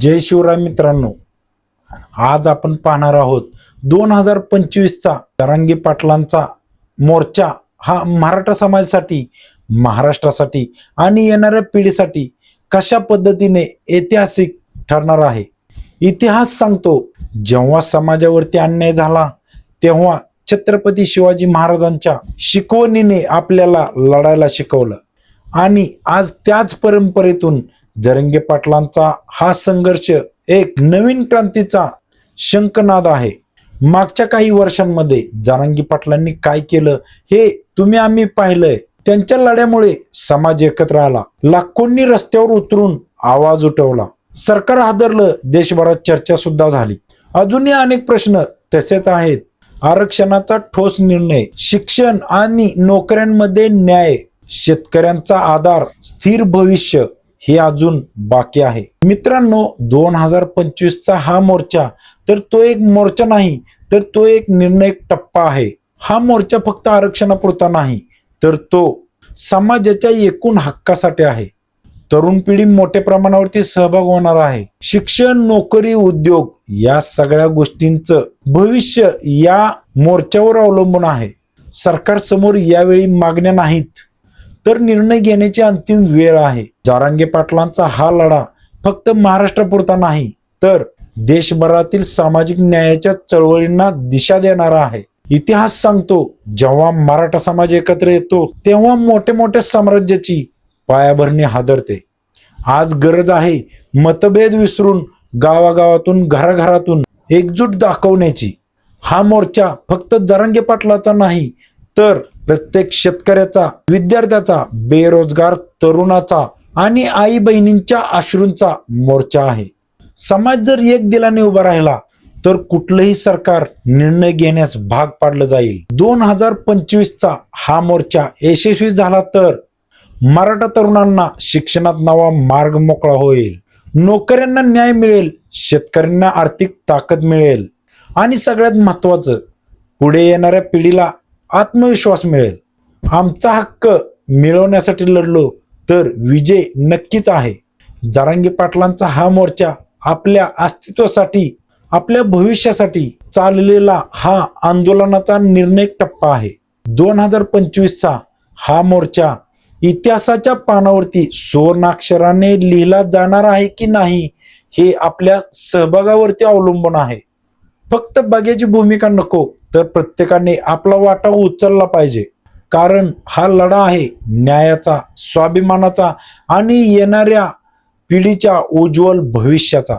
जय शिवराय मित्रांनो आज आपण पाहणार आहोत दोन हजार पंचवीसचा तरांगी पाटलांचा मोर्चा हा मराठा समाजासाठी महाराष्ट्रासाठी आणि येणाऱ्या पिढीसाठी कशा पद्धतीने ऐतिहासिक ठरणार आहे? इतिहास सांगतो जेव्हा समाजावरती अन्याय झाला तेव्हा छत्रपती शिवाजी महाराजांच्या शिकवणीने आपल्याला लढायला शिकवलं. आणि आज त्याच परंपरेतून जरंगे पाटलांचा हा संघर्ष एक नवीन क्रांतीचा शंखनाद आहे. मागच्या काही वर्षांमध्ये जारंगी पाटलांनी काय केलं हे तुम्ही आम्ही पाहिलंय. त्यांच्या लढ्यामुळे समाज एकत्र आला. लाखोंनी रस्त्यावर उतरून आवाज उठवला. सरकार हादरलं देशभरात चर्चा सुद्धा झाली. अजूनही अनेक प्रश्न तसेच आहेत. आरक्षणाचा ठोस निर्णय शिक्षण आणि नोकऱ्यांमध्ये न्याय शेतकऱ्यांचा आधार स्थिर भविष्य हे अजून बाकी आहे. मित्रांनो दोन हजार पंचवीसचा हा मोर्चा तर तो एक मोर्चा नाही तर तो एक निर्णायक टप्पा आहे. हा मोर्चा फक्त आरक्षणापुरता नाही तर तो समाजाच्या एकूण हक्कासाठी आहे. तरुण पिढी मोठ्या प्रमाणावरती सहभाग होणार आहे. शिक्षण नोकरी उद्योग या सगळ्या गोष्टींचं भविष्य या मोर्चावर अवलंबून आहे. सरकार समोर यावेळी मागण्या नाहीत. तर निर्णय घेण्याची अंतिम वेळ आहे. जारांगे पाटलांचा हा लढा फक्त महाराष्ट्रापुरता नाही तर देशभरातील सामाजिक न्यायाच्या चळवळींना दिशा देणारा आहे. इतिहास सांगतो जेव्हा मराठा समाज एकत्र येतो तेव्हा मोठ्या मोठ्या साम्राज्याची पायाभरणी हादरते. आज गरज आहे मतभेद विसरून गावागावातून घराघरातून एकजूट दाखवण्याची. हा मोर्चा फक्त जरांगे पाटलाचा नाही तर प्रत्येक शेतकऱ्याचा विद्यार्थ्याचा बेरोजगार तरुणाचा आणि आई बहिणींच्या अश्रूंचा मोर्चा आहे. समाज जर एक दिलाने उभा राहिला तर कुठलंही सरकार निर्णय घेण्यास भाग पाडलं जाईल. दोन हजार पंचवीसचा हा मोर्चा यशस्वी झाला तर मराठा तरुणांना शिक्षणात नवा मार्ग मोकळा होईल. नोकऱ्यांना न्याय मिळेल शेतकऱ्यांना आर्थिक ताकद मिळेल. आणि सगळ्यात महत्वाचं पुढे येणाऱ्या पिढीला आत्मविश्वास मिळेल. आमचा हक्क मिळवण्यासाठी लढलो तर विजय नक्कीच आहे. जारांगी पाटलांचा हा मोर्चा आपल्या अस्तित्वासाठी आपल्या भविष्यासाठी चाललेला हा आंदोलनाचा निर्णय टप्पा आहे. दोन हजार पंचवीसचा हा मोर्चा इतिहासाच्या पानावरती सुवर्णाक्षराने लिहिला जाणार आहे की नाही हे आपल्या सहभागावरती अवलंबून आहे. फक्त बघ्याची भूमिका नको तर प्रत्येकाने आपला वाटा उचलला पाहिजे. कारण हा लढा आहे न्यायाचा स्वाभिमानाचा आणि येणाऱ्या पिढीच्या उज्ज्वल भविष्याचा.